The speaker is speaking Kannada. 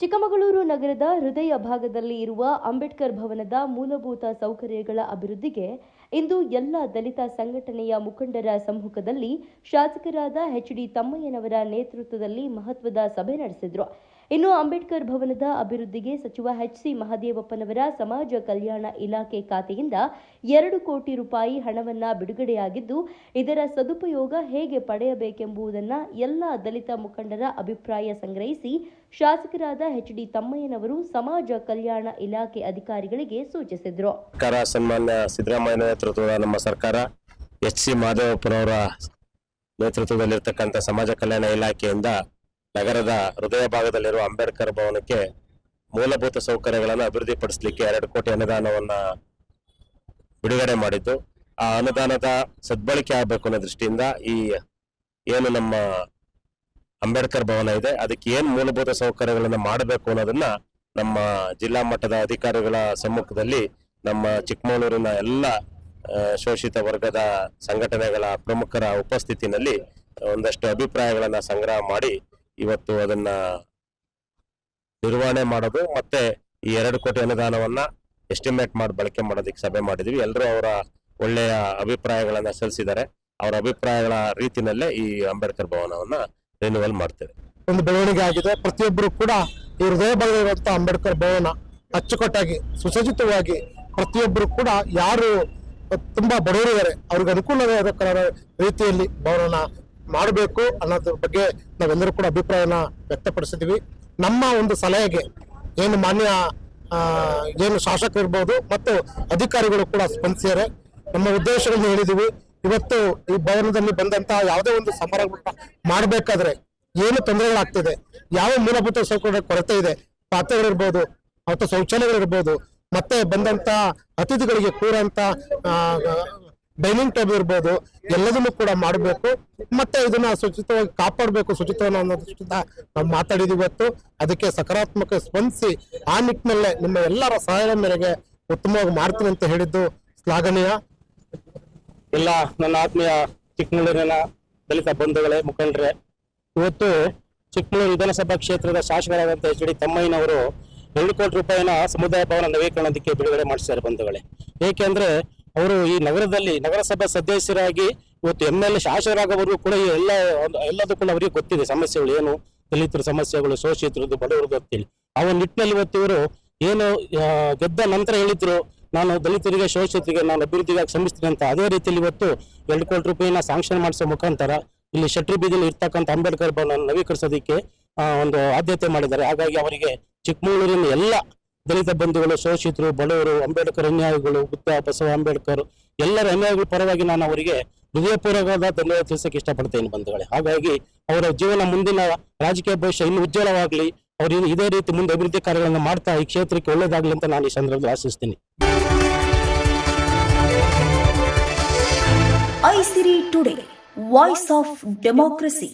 ಚಿಕ್ಕಮಗಳೂರು ನಗರದ ಹೃದಯ ಭಾಗದಲ್ಲಿ ಇರುವ ಅಂಬೇಡ್ಕರ್ ಭವನದ ಮೂಲಭೂತ ಸೌಕರ್ಯಗಳ ಅಭಿವೃದ್ಧಿಗೆ ಇಂದು ಎಲ್ಲ ದಲಿತ ಸಂಘಟನೆಯ ಮುಖಂಡರ ಸಮ್ಮುಖದಲ್ಲಿ ಶಾಸಕರಾದ ಎಚ್ ಡಿ ತಮ್ಮಯ್ಯನವರ ನೇತೃತ್ವದಲ್ಲಿ ಮಹತ್ವದ ಸಭೆ ನಡೆಸಿದ್ರು. ಇನ್ನು ಅಂಬೇಡ್ಕರ್ ಭವನದ ಅಭಿವೃದ್ಧಿಗೆ ಸಚಿವ ಎಚ್ ಸಿ ಮಹದೇವಪ್ಪನವರ ಸಮಾಜ ಕಲ್ಯಾಣ ಇಲಾಖೆ ಖಾತೆಯಿಂದ ಎರಡು ಕೋಟಿ ರೂಪಾಯಿ ಹಣವನ್ನ ಬಿಡುಗಡೆಯಾಗಿದ್ದು, ಇದರ ಸದುಪಯೋಗ ಹೇಗೆ ಪಡೆಯಬೇಕೆಂಬುದನ್ನ ಎಲ್ಲ ದಲಿತ ಮುಖಂಡರ ಅಭಿಪ್ರಾಯ ಸಂಗ್ರಹಿಸಿ, ಶಾಸಕರಾದ ಎಚ್ ಡಿ ತಮ್ಮಯ್ಯನವರು ಸಮಾಜ ಕಲ್ಯಾಣ ಇಲಾಖೆ ಅಧಿಕಾರಿಗಳಿಗೆ ಸೂಚಿಸಿದರು. ಸನ್ಮಾನ್ಯ ಸಿದ್ದರಾಮಯ್ಯ ನೇತೃತ್ವದ ನಮ್ಮ ಸರ್ಕಾರ, ಎಚ್ ಸಿ ಮಾದೇವಪ್ಪನವರ ನೇತೃತ್ವದಲ್ಲಿರ್ತಕ್ಕಂಥ ಸಮಾಜ ಕಲ್ಯಾಣ ಇಲಾಖೆಯಿಂದ ನಗರದ ಹೃದಯ ಭಾಗದಲ್ಲಿರುವ ಅಂಬೇಡ್ಕರ್ ಭವನಕ್ಕೆ ಮೂಲಭೂತ ಸೌಕರ್ಯಗಳನ್ನು ಅಭಿವೃದ್ಧಿಪಡಿಸಲಿಕ್ಕೆ ಎರಡು ಕೋಟಿ ಅನುದಾನವನ್ನ ಬಿಡುಗಡೆ ಮಾಡಿದ್ದು, ಆ ಅನುದಾನದ ಸದ್ಬಳಕೆ ಆಗಬೇಕು ಅನ್ನೋ ದೃಷ್ಟಿಯಿಂದ ಈ ಏನು ನಮ್ಮ ಅಂಬೇಡ್ಕರ್ ಭವನ ಇದೆ, ಅದಕ್ಕೆ ಏನು ಮೂಲಭೂತ ಸೌಕರ್ಯಗಳನ್ನು ಮಾಡಬೇಕು ಅನ್ನೋದನ್ನ ನಮ್ಮ ಜಿಲ್ಲಾ ಮಟ್ಟದ ಅಧಿಕಾರಿಗಳ ಸಮ್ಮುಖದಲ್ಲಿ ನಮ್ಮ ಚಿಕ್ಕಮಗಳೂರಿನ ಎಲ್ಲ ಶೋಷಿತ ವರ್ಗದ ಸಂಘಟನೆಗಳ ಪ್ರಮುಖರ ಉಪಸ್ಥಿತಿನಲ್ಲಿ ಒಂದಷ್ಟು ಅಭಿಪ್ರಾಯಗಳನ್ನು ಸಂಗ್ರಹ ಮಾಡಿ ಇವತ್ತು ಅದನ್ನ ನಿರ್ವಹಣೆ ಮಾಡೋದು ಮತ್ತೆ ಈ ಎರಡು ಕೋಟಿ ಅನುದಾನವನ್ನ ಎಸ್ಟಿಮೇಟ್ ಮಾಡಿ ಬಳಕೆ ಮಾಡೋದಕ್ಕೆ ಸಭೆ ಮಾಡಿದ್ವಿ. ಎಲ್ಲರೂ ಅವರ ಒಳ್ಳೆಯ ಅಭಿಪ್ರಾಯಗಳನ್ನ ಸಲ್ಲಿಸಿದ್ದಾರೆ. ಅವರ ಅಭಿಪ್ರಾಯಗಳ ರೀತಿಯಲ್ಲೇ ಈ ಅಂಬೇಡ್ಕರ್ ಭವನವನ್ನ ರಿನ್ಯೂವಲ್ ಮಾಡ್ತೇವೆ. ಒಂದು ಬೆಳವಣಿಗೆ ಆಗಿದೆ. ಪ್ರತಿಯೊಬ್ಬರು ಕೂಡ ಈ ಹೃದಯ ಭಾಗದಲ್ಲಿರುವಂತಹ ಅಂಬೇಡ್ಕರ್ ಭವನ ಅಚ್ಚುಕಟ್ಟಾಗಿ, ಸುಸಜ್ಜಿತವಾಗಿ ಪ್ರತಿಯೊಬ್ಬರು ಕೂಡ ಯಾರು ತುಂಬಾ ಬಡವರಿದ್ದಾರೆ, ಅವ್ರಿಗೆ ಅನುಕೂಲವಾದ ರೀತಿಯಲ್ಲಿ ಭವನ ಮಾಡಬೇಕು ಅನ್ನೋದ್ರ ಬಗ್ಗೆ ನಾವೆಲ್ಲರೂ ಕೂಡ ಅಭಿಪ್ರಾಯನ ವ್ಯಕ್ತಪಡಿಸಿದ್ವಿ ನಮ್ಮ ಒಂದು ಸಲಹೆಗೆ ಏನು ಮಾನ್ಯ ಏನು ಶಾಸಕರು ಇರ್ಬೋದು ಮತ್ತು ಅಧಿಕಾರಿಗಳು ಕೂಡ ಸ್ಪಂದಿಸಿದ್ದಾರೆ. ನಮ್ಮ ಉದ್ದೇಶಗಳನ್ನು ಹೇಳಿದೀವಿ ಇವತ್ತು ಈ ಭವನದಲ್ಲಿ ಬಂದಂತಹ ಯಾವುದೇ ಒಂದು ಸಮಾರಂಭ ಮಾಡಬೇಕಾದ್ರೆ ಏನು ತೊಂದರೆಗಳಾಗ್ತಿದೆ, ಯಾವ ಮೂಲಭೂತ ಸೌಕರ್ಯ ಕೊರತೆ ಇದೆ, ಪಾತ್ರೆಗಳಿರ್ಬೋದು ಅಥವಾ ಶೌಚಾಲಯಗಳಿರ್ಬೋದು, ಮತ್ತೆ ಬಂದಂತ ಅತಿಥಿಗಳಿಗೆ ಕೂರಂತ ಡೈನಿಂಗ್ ಟೇಬಲ್ ಇರ್ಬೋದು, ಎಲ್ಲದನ್ನು ಕೂಡ ಮಾಡಬೇಕು. ಮತ್ತೆ ಇದನ್ನ ಸ್ವಚ್ಛತವಾಗಿ ಕಾಪಾಡಬೇಕು ಶುಚಿತ್ವವನ್ನು ಅನ್ನೋ ದೃಷ್ಟಿಯಿಂದ ನಾವು ಮಾತಾಡಿದೀವಿ ಇವತ್ತು. ಅದಕ್ಕೆ ಸಕಾರಾತ್ಮಕ ಸ್ಪಂದಿಸಿ, ಆ ನಿಟ್ಟಿನಲ್ಲೇ ನಿಮ್ಮ ಎಲ್ಲರ ಸಹಾಯದ ಮೇರೆಗೆ ಉತ್ತಮವಾಗಿ ಮಾಡ್ತೀನಿ ಅಂತ ಹೇಳಿದ್ದು ಶ್ಲಾಘನೀಯ. ಎಲ್ಲ ನನ್ನ ಆತ್ಮೀಯ ಚಿಕ್ಕಮಗಳೂರಿನ ದಲಿತ ಬಂಧುಗಳೇ, ಮುಖಂಡರೇ, ಇವತ್ತು ಚಿಕ್ಕಮಗಳೂರು ವಿಧಾನಸಭಾ ಕ್ಷೇತ್ರದ ಶಾಸಕರಾದಂಥ ಎಚ್ ಡಿ ತಮ್ಮಯ್ಯನವರು ಎರಡು ಕೋಟಿ ರೂಪಾಯಿನ ಸಮುದಾಯ ಭವನ ನವೀಕರಣಕ್ಕೆ ಬಿಡುಗಡೆ ಮಾಡಿಸಿದ್ದಾರೆ ಬಂಧುಗಳೇ. ಏಕೆಂದ್ರೆ ಅವರು ಈ ನಗರದಲ್ಲಿ ನಗರಸಭಾ ಸದಸ್ಯರಾಗಿ ಇವತ್ತು ಎಂ ಎಲ್ ಎ ಶಾಸಕರಾಗವರು ಕೂಡ ಎಲ್ಲ ಎಲ್ಲದೂ ಕೂಡ ಅವರಿಗೆ ಗೊತ್ತಿದೆ ಸಮಸ್ಯೆಗಳು ಏನು, ದಲಿತರ ಸಮಸ್ಯೆಗಳು, ಶೋಷಿತರದ್ದು, ಬಡವರದ್ದು ಅಂತೇಳಿ ಆ ನಿಟ್ಟಿನಲ್ಲಿ ಇವತ್ತು ಇವರು ಏನು ಗೆದ್ದ ನಂತರ ಹೇಳಿದ್ರು, ನಾನು ದಲಿತರಿಗೆ, ಶೋಷಿತರಿಗೆ, ನಾನು ಅಭಿವೃದ್ಧಿಗಾಗಿ ಶ್ರಮಿಸ್ತೀನಿ ಅಂತ. ಅದೇ ರೀತಿಯಲ್ಲಿ ಇವತ್ತು ಎರಡು ಕೋಟಿ ರೂಪಾಯಿನ ಸ್ಯಾಂಕ್ಷನ್ ಮಾಡಿಸೋ ಮುಖಾಂತರ ಇಲ್ಲಿ ಶೆಟ್ರಿ ಬೀದಿಯಲ್ಲಿ ಇರ್ತಕ್ಕಂಥ ಅಂಬೇಡ್ಕರ್ ಭವನ ನವೀಕರಿಸೋದಕ್ಕೆ ಒಂದು ಆದ್ಯತೆ ಮಾಡಿದ್ದಾರೆ. ಹಾಗಾಗಿ ಅವರಿಗೆ ಚಿಕ್ಕಮಗಳೂರಿನ ಎಲ್ಲ ದಲಿತ ಬಂಧುಗಳು, ಶೋಷಿತರು, ಬಡವರು, ಅಂಬೇಡ್ಕರ್ ಅನ್ಯಾಯಗಳು, ಬುದ್ಧ, ಬಸವ ಅಂಬೇಡ್ಕರ್ ಎಲ್ಲರ ಅನ್ಯಾಯಗಳ ಪರವಾಗಿ ನಾನು ಅವರಿಗೆ ಹೃದಯಪೂರ್ವಕವಾದ ಧನ್ಯವಾದ ತಿಳಿಸಕ್ಕೆ ಇಷ್ಟಪಡ್ತೇನೆ ಬಂಧುಗಳೇ. ಹಾಗಾಗಿ ಅವರ ಜೀವನ ಮುಂದಿನ ರಾಜಕೀಯ ಭವಿಷ್ಯ ಇನ್ನೂ ಉಜ್ವಲವಾಗಲಿ, ಅವರು ಇದೇ ರೀತಿ ಮುಂದೆ ಅಭಿವೃದ್ಧಿ ಕಾರ್ಯಗಳನ್ನು ಮಾಡ್ತಾ ಈ ಕ್ಷೇತ್ರಕ್ಕೆ ಒಳ್ಳೇದಾಗಲಿ ಅಂತ ನಾನು ಈ ಸಂದರ್ಭದಲ್ಲಿ ಆಶಿಸ್ತೀನಿ. ಐಸಿರಿ ಟುಡೇ ವಾಯ್ಸ್ ಆಫ್ ಡೆಮೋಕ್ರಸಿ